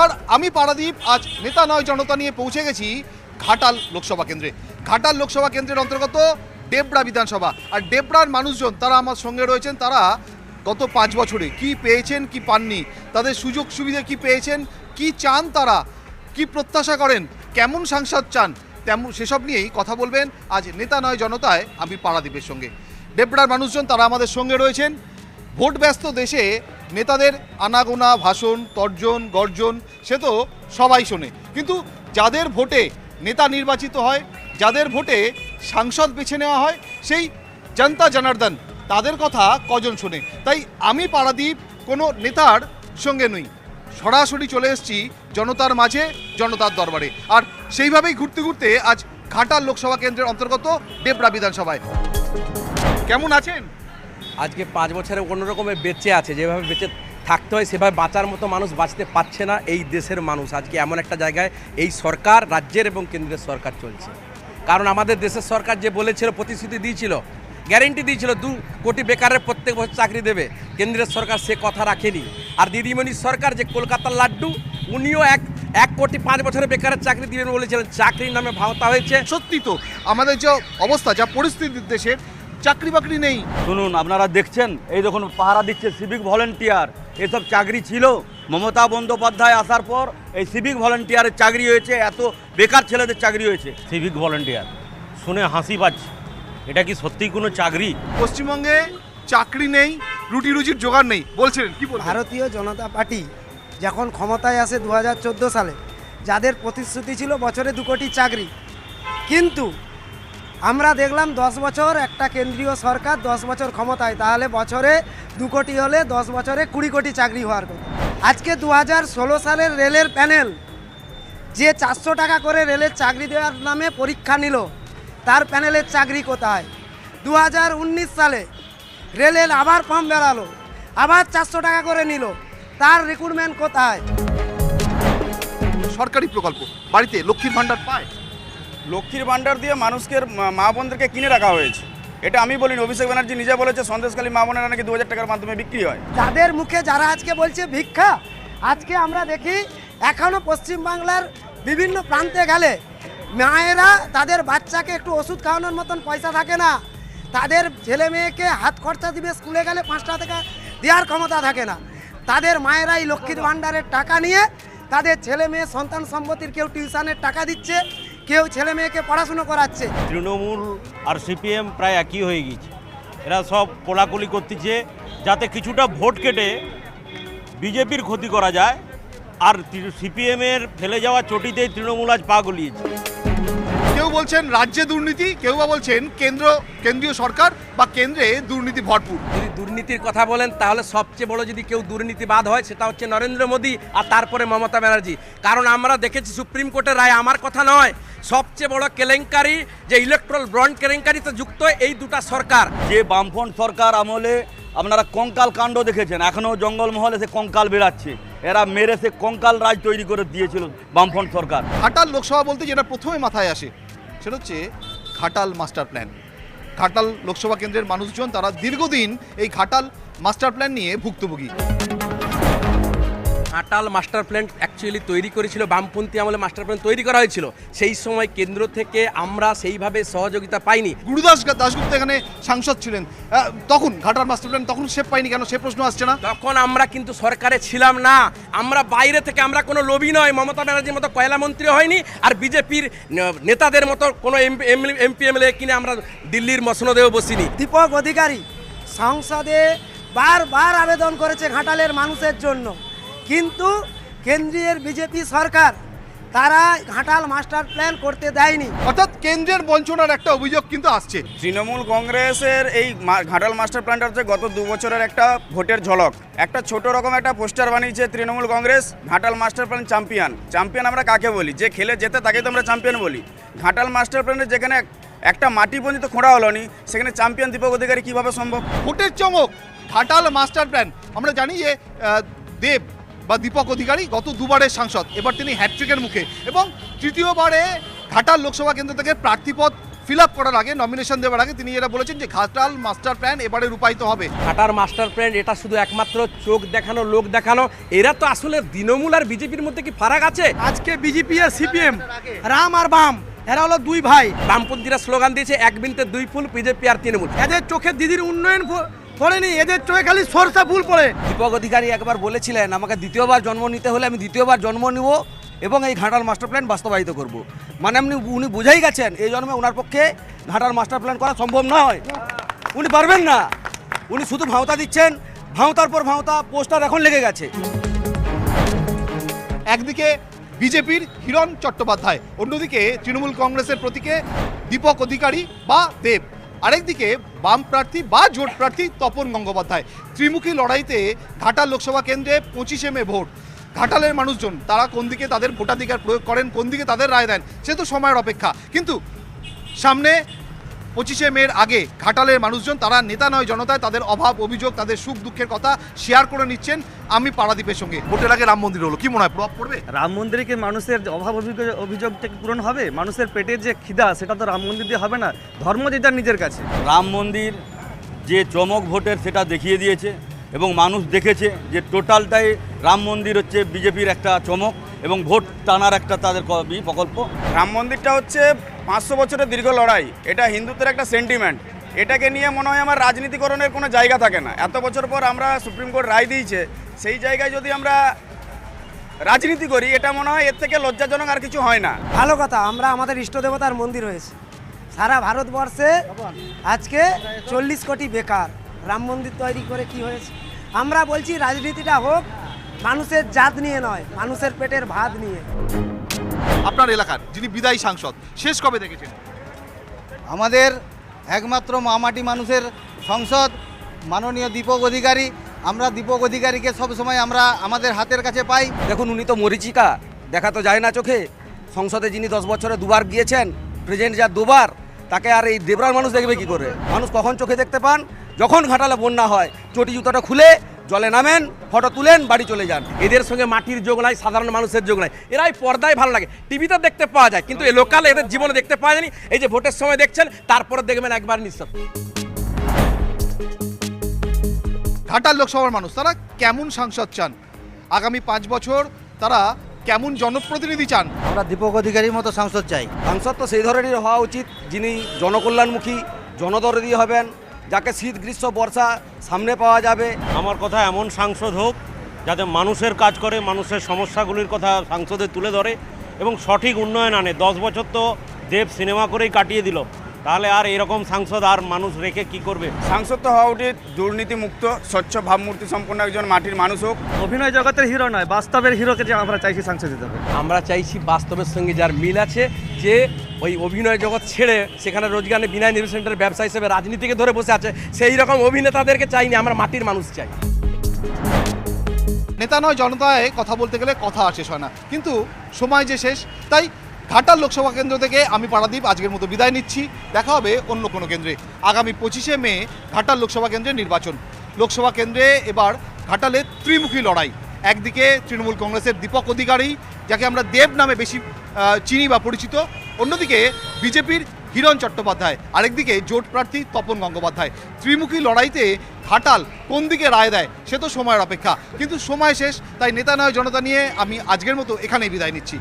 নমস্কার, আমি পারাদীপ। আজ নেতা নয়, জনতা নিয়ে পৌঁছে গেছি ঘাটাল লোকসভা কেন্দ্রে। ঘাটাল লোকসভা কেন্দ্রের অন্তর্গত ডেবরা বিধানসভা। আর ডেবরার মানুষজন তারা আমার সঙ্গে রয়েছেন, তারা গত পাঁচ বছরে কি পেয়েছেন, কি পাননি, তাদের সুযোগ সুবিধা কি পেয়েছেন, কি চান তারা, কি প্রত্যাশা করেন, কেমন সাংসদ চান, তেমন সেসব নিয়েই কথা বলবেন আজ নেতা নয়, জনতায় আমি পারাদীপের সঙ্গে। ডেবরার মানুষজন তারা আমাদের সঙ্গে রয়েছেন। ভোট ব্যস্ত দেশে নেতাদের আনাগোনা, ভাষণ, তর্জন, গর্জন, সে তো সবাই শোনে। কিন্তু যাদের ভোটে নেতা নির্বাচিত হয়, যাদের ভোটে সাংসদ বেছে নেওয়া হয়, সেই জনতা জনার্দন, তাদের কথা কজন শোনে? তাই আমি পারাদীপ, কোনো নেতার সঙ্গে নই। সরাসরি চলে এসেছি জনতার মাঝে, জনতার দরবারে। আর সেইভাবেই ঘুরতে ঘুরতে আজ ঘাটাল লোকসভা কেন্দ্রের অন্তর্গত ডেবরা বিধানসভায়। কেমন আছেন? আজকে পাঁচ বছরে কোনো রকমের বেঁচে আছে, যেভাবে বেঁচে থাকতে হয়, সেভাবে বাঁচার মতো মানুষ বাঁচতে পারছে না এই দেশের মানুষ। আজকে এমন একটা জায়গায় এই সরকার, রাজ্যের এবং কেন্দ্রের সরকার চলছে। কারণ আমাদের দেশের সরকার যে বলেছিল, প্রতিশ্রুতি দিয়েছিল, গ্যারেন্টি দিয়েছিল, দু কোটি বেকারের প্রত্যেক বছর চাকরি দেবে। কেন্দ্রের সরকার সে কথা রাখেনি। আর দিদিমণির সরকার যে কলকাতার লাড্ডু, উনিও এক এক কোটি পাঁচ বছরের বেকারের চাকরি দিবেন বলেছিলেন। চাকরির নামে ভাওতা হয়েছে। সত্যি তো, আমাদের যে অবস্থা, যা পরিস্থিতি দেশের চাকরি বাকরি নেই। শুনুন আপনারা দেখছেন? এই দেখুন পাহারা দিচ্ছে সিভিক ভলেন্টিয়ার এসব চাকরি ছিল। মমতা বন্দ্যোপাধ্যায় আসার পর এই সিভিক ভলেন্টিয়ারের চাকরি হয়েছে এত বেকার ছেলেদের চাকরি হয়েছে। সিভিক ভলেন্টিয়ার শুনে হাসি পাচ্ছে। এটা কি সত্যিই কোনো চাকরি? পশ্চিমবঙ্গে চাকরি নেই রুটি রুজির জোগাড় নেই বলছিলেন কি বলছেন? ভারতীয় জনতা পার্টি যখন ক্ষমতায় আসে দু হাজার চোদ্দ সালে যাদের প্রতিশ্রুতি ছিল বছরে দু কোটি চাকরি কিন্তু আমরা দেখলাম দশ বছর একটা কেন্দ্রীয় সরকার দশ বছর ক্ষমতায়, তাহলে বছরে দু কোটি হলে দশ বছরে কুড়ি কোটি চাকরি হওয়ার কথা। আজকে দু হাজার ষোলো সালের রেলের প্যানেল, যে চারশো টাকা করে রেলের চাকরি দেওয়ার নামে পরীক্ষা নিল, তার প্যানেলের চাকরি কোথায়? দু হাজার উনিশ সালে রেলের আবার ফর্ম বেরালো, আবার চারশো টাকা করে নিল, তার রিক্রুটমেন্ট কোথায়? সরকারি প্রকল্প, বাড়িতে লক্ষ্মীর ভান্ডার পায়? লক্ষ্মীর ভাণ্ডার দিয়ে মানুষকে, মা- বোনদেরকে কিনে রাখা হয়েছে। এটা আমি বলিনি, অভিষেক ব্যানার্জি নিজে বলেছে সন্দেশকালী মা বোনেরা নাকি দু হাজার টাকার মাধ্যমে বিক্রি হয়। যাদের মুখে যারা আজকে বলছে ভিক্ষা, আজকে আমরা দেখি এখনও পশ্চিমবাংলার বিভিন্ন প্রান্তে গেলে মায়েরা তাদের বাচ্চাকে একটু ওষুধ খাওয়ানোর মতন পয়সা থাকে না। তাদের ছেলে মেয়েকে হাত খরচা দিবে, স্কুলে গেলে পাঁচটা টাকা দেওয়ার ক্ষমতা থাকে না। তাদের মায়েরাই লক্ষ্মীর ভাণ্ডারের টাকা নিয়ে তাদের ছেলে মেয়ে সন্তান সম্পত্তির কেউ টিউশনের টাকা দিচ্ছে কেউ ছেলে মেয়েকে পড়াশুনো করাচ্ছে। তৃণমূল আর সিপিএম প্রায় একই হয়ে গেছে এরা সব কোলাকুলি করতেছে যাতে কিছুটা ভোট কেটে বিজেপির ক্ষতি করা যায়। আর সিপিএমের ফেলে যাওয়া চটিতেই তৃণমূল আজ পা গলিয়েছে। কেউ বলছেন রাজ্যে দুর্নীতি কেউ বা বলছেন কেন্দ্র কেন্দ্রীয় সরকার বা কেন্দ্রে দুর্নীতি ভরপুর। যদি দুর্নীতির কথা বলেন তাহলে সবচেয়ে বড় যদি কেউ দুর্নীতিবাদ হয় সেটা হচ্ছে নরেন্দ্র মোদী আর তারপরে মমতা ব্যানার্জি। কারণ আমরা দেখেছি সুপ্রিম কোর্টের রায় আমার কথা নয়। সবচেয়ে বড় কেলেঙ্কারি যে ইলেকট্রাল ব্রন্ড কেলেঙ্কারিতে যুক্ত এই দুটা সরকার। যে বামফ্রন্ট সরকার আমলে আপনারা কঙ্কাল কাণ্ড দেখেছেন এখনও জঙ্গলমহলে সে কঙ্কাল বেড়াচ্ছে। এরা মেরে সে কঙ্কাল রাজ তৈরি করে দিয়েছিল বামফ্রন্ট সরকার। ঘাটাল লোকসভা বলতে যেটা প্রথমে মাথায় আসে সেটা হচ্ছে ঘাটাল মাস্টার প্ল্যান। ঘাটাল লোকসভা কেন্দ্রের মানুষজন তারা দীর্ঘদিন এই ঘাটাল মাস্টার প্ল্যান নিয়ে ভুক্তভোগী। আটাল মাস্টার প্ল্যান অ্যাকচুয়ালি তৈরি করেছিল বামপন্থী আমলে মাস্টার প্ল্যান তৈরি করা হয়েছিল। সেই সময় কেন্দ্র থেকে আমরা সেইভাবে সহযোগিতা পাইনি। গুরুদাস দাসগুপ্ত এখানে সাংসদ ছিলেন। তখন ঘাটাল মাস্টার প্ল্যান তখন সে পাইনি কেন? সে প্রশ্ন আসছে না? তখন আমরা কিন্তু সরকারে ছিলাম না। আমরা বাইরে থেকে আমরা কোনো লোভী নয়। মমতা ব্যানার্জির মতো কয়লা মন্ত্রী হয়নি। আর বিজেপির নেতাদের মতো কোনো এমপি এমএলএ কিনে আমরা দিল্লির মসনদেও বসিনি। দীপক অধিকারী সংসদে বারবার আবেদন করেছে ঘাটালের মানুষের জন্য। কিন্তু কেন্দ্রীয় বিজেপি সরকার তারা ঘাটাল মাস্টার প্ল্যান করতে দেয়নি। অর্থাৎ কেন্দ্রের বঞ্চনার একটা অভিযোগ কিন্তু আসছে। তৃণমূল কংগ্রেসের এই মা- ঘাটাল মাস্টার প্ল্যানটা হচ্ছে গত দু বছরের একটা ভোটের ঝলক। একটা ছোট রকম একটা পোস্টার বানিয়েছে Trinamool Congress Ghatal master plan champion. Champion আমরা কাকে বলি? যে খেলে যেতে তাকে তো আমরা চ্যাম্পিয়ন বলি। ঘাটাল মাস্টার প্ল্যানে যেখানে একটা মাটি পর্যন্ত খোঁড়া হলো নি সেখানে চ্যাম্পিয়ন দীপক অধিকারী কীভাবে সম্ভব? ভোটের চমক ঘাটাল মাস্টার প্ল্যান। আমরা জানি যে দেব বা দীপক অধিকারী গত দুবারের সাংসদ। এবার তিনি হ্যাট্রিকের মুখে এবং তৃতীয়বারে ঘাটাল লোকসভা কেন্দ্র থেকে প্রার্থীপদ ফিল আপ করার আগে নমিনেশন দেওয়ার আগে তিনি এটা বলেছেন যে ঘাটাল মাস্টার প্ল্যান এবারে রূপায়িত হবে। ঘাটার মাস্টার প্ল্যান এটা শুধু একমাত্র চোখ দেখানো লোক দেখানো। এরা তো আসলে তৃণমূল আর বিজেপির মধ্যে কি ফারাক আছে? আজকে বিজেপি আর সিপিএম রাম আর বাম। এরা হলো দুই ভাই। বামপন্থীরা স্লোগান দিয়েছে এক বিনতে দুই ফুল বিজেপি আর তৃণমূল। এদের চোখে দিদির উন্নয়ন পড়েনি এদের চোখে খালি সরষা ফুল পড়ে। দীপক অধিকারী একবার বলেছিলেন আমাকে দ্বিতীয়বার জন্ম নিতে হলে আমি দ্বিতীয়বার জন্ম নিব এবং এই ঘাটাল মাস্টার প্ল্যান বাস্তবায়িত করব। মানে আপনি উনি বুঝেই গেছেন এই জন্মে ওনার পক্ষে ঘাটাল মাস্টার প্ল্যান করা সম্ভব নয়। উনি পারবেন না। উনি শুধু ভাওতা দিচ্ছেন ভাওতার পর ভাওতা পোস্টার এখন লেগে গেছে। একদিকে বিজেপির হিরণ চট্টোপাধ্যায়। অন্যদিকে তৃণমূল কংগ্রেসের প্রতীকে দীপক অধিকারী বা দেব। আরেকদিকে বাম প্রার্থী বা জোট প্রার্থী তপন গঙ্গোপাধ্যায়। ত্রিমুখী লড়াইতে ঘাটাল লোকসভা কেন্দ্রে পঁচিশে মে ভোট। ঘাটালের মানুষজন, তারা কোন দিকে তাদের ভোটাধিকার প্রয়োগ করেন, কোন দিকে তাদের রায় দেন, সে তো সময়ের অপেক্ষা। কিন্তু সামনে পঁচিশে মের আগে ঘাটালের মানুষজন তারা নেতা নয় জনতায় তাদের অভাব অভিযোগ তাদের সুখ দুঃখের কথা শেয়ার করে নিচ্ছেন আমি পারাদীপের সঙ্গে। ভোটের আগে রাম মন্দির হলো কি মনে হয় প্রভাব পড়বে? রাম মন্দিরে কি মানুষের অভাব অভিযোগ অভিযোগটা কি পূরণ হবে? মানুষের পেটের যে খিদা সেটা তো রাম মন্দির দিয়ে হবে না। ধর্ম যে যার নিজের কাছে। রাম মন্দির যে চমক ভোটের সেটা দেখিয়ে দিয়েছে এবং মানুষ দেখেছে যে টোটালটাই রাম মন্দির হচ্ছে বিজেপির একটা চমক। এবং ভোট টানার একটা তাদের প্রকল্প। রাম মন্দিরটা হচ্ছে পাঁচশো বছরের দীর্ঘ লড়াই। এটা হিন্দুত্বের একটা সেন্টিমেন্ট এটাকে নিয়ে মনে হয় আমার রাজনীতিকরণের কোনো জায়গা থাকে না। এত বছর পর আমরা সুপ্রিম কোর্ট রায় দিয়েছে সেই জায়গায় যদি আমরা রাজনীতি করি এটা মনে হয় এর থেকে লজ্জাজনক আর কিছু হয় না। ভালো কথা আমরা আমাদের ইষ্ট দেবতার মন্দির হয়েছে। সারা ভারতবর্ষে আজকে চল্লিশ কোটি বেকার। রাম মন্দির তৈরি করে কি হয়েছে? আমরা বলছি রাজনীতিটা হোক মানুষের জাত নিয়ে নয় মানুষের পেটের ভাত নিয়ে। আপনার এলাকার যিনি বিদায়ী সাংসদ শেষ কবে দেখেছেন? আমাদের একমাত্র মামাটি মানুষের সংসদ মাননীয় দীপক অধিকারী। আমরা দীপক অধিকারীকে সবসময় আমরা আমাদের হাতের কাছে পাই। দেখুন উনি তো মরিচিকা দেখা তো যায় না চোখে। সংসদে যিনি দশ বছরে দুবার গিয়েছেন প্রেজেন্ট যা দুবার তাকে আর এই দেবরার মানুষ দেখবে কি করে? মানুষ কখন চোখে দেখতে পান? যখন ঘাটালে বন্যা হয় চটি জুতোটা খুলে জলে নামেন ফটো তুলেন বাড়ি চলে যান। এদের সঙ্গে মাটির যোগ নাই সাধারণ মানুষের যোগ নাই। এরাই পর্দায় ভালো লাগে। টিভিতে দেখতে পাওয়া যায় কিন্তু এই লোকাল এদের জীবনে দেখতে পাওয়া যায়নি। এই যে ভোটের সময় দেখছেন তারপরে দেখবেন একবার নিঃশ্বাস ঘাটাল লোকসভার মানুষ তারা কেমন সাংসদ চান? আগামী পাঁচ বছর তারা কেমন জনপ্রতিনিধি চান? আমরা দীপক অধিকারীর মতো সাংসদ চাই। সাংসদ তো সেই ধরনের হওয়া উচিত যিনি জনকল্যাণমুখী জনদরদি হবেন। যাকে শীত গ্রীষ্ম বর্ষা সামনে পাওয়া যাবে। আমার কথা এমন সাংসদ হোক যাতে মানুষের কাজ করে মানুষের সমস্যাগুলির কথা সাংসদে তুলে ধরে এবং সঠিক উন্নয়ন আনে। দশ বছর তো দেব সিনেমা করেই কাটিয়ে দিল। তাহলে আর এরকম সাংসদ আর মানুষ রেখে কি করবে? সাংসদ তো হওয়া উচিত দুর্নীতিমুক্ত স্বচ্ছ ভাবমূর্তি সম্পন্ন একজন মাটির মানুষ হোক। অভিনয় জগতের হিরো নয় বাস্তবের হিরোকে যে আমরা চাইছি সাংসদ হিসাবে আমরা চাইছি বাস্তবের সঙ্গে যার মিল আছে যে ওই অভিনয় জগৎ ছেড়ে সেখানে রোজগারে বিনা নির্বাচনের ব্যবসা হিসেবে রাজনীতিকে ধরে বসে আছে, সেই রকম অভিনেতাদেরকে চাইনি, আমরা মাটির মানুষ চাই। নেতা নয়, জনতায় কথা বলতে গেলে কথা আর শেষ হয় না। কিন্তু সময় যে শেষ, তাই ঘাটাল লোকসভা কেন্দ্র থেকে আমি পারাদীপ আজকের মতো বিদায় নিচ্ছি। দেখা হবে অন্য কোনো কেন্দ্রে। আগামী পঁচিশে মে, ঘাটাল লোকসভা কেন্দ্রে নির্বাচন। লোকসভা কেন্দ্রে এবার ঘাটালে ত্রিমুখী লড়াই। একদিকে তৃণমূল কংগ্রেসের দীপক অধিকারী, যাকে আমরা দেব নামে বেশি চিনি বা পরিচিত অন্যদিকে বিজেপির হিরণ চট্টোপাধ্যায়, আরেকদিকে জোট প্রার্থী তপন গঙ্গোপাধ্যায়। ত্রিমুখী লড়াইতে খাটাল কোন দিকে রায় দেয়, সে তো সময়ের অপেক্ষা। কিন্তু সময় শেষ, তাই নেতা নয় জনতা নিয়ে আমি আজকের মতো এখানেই বিদায় নিচ্ছি।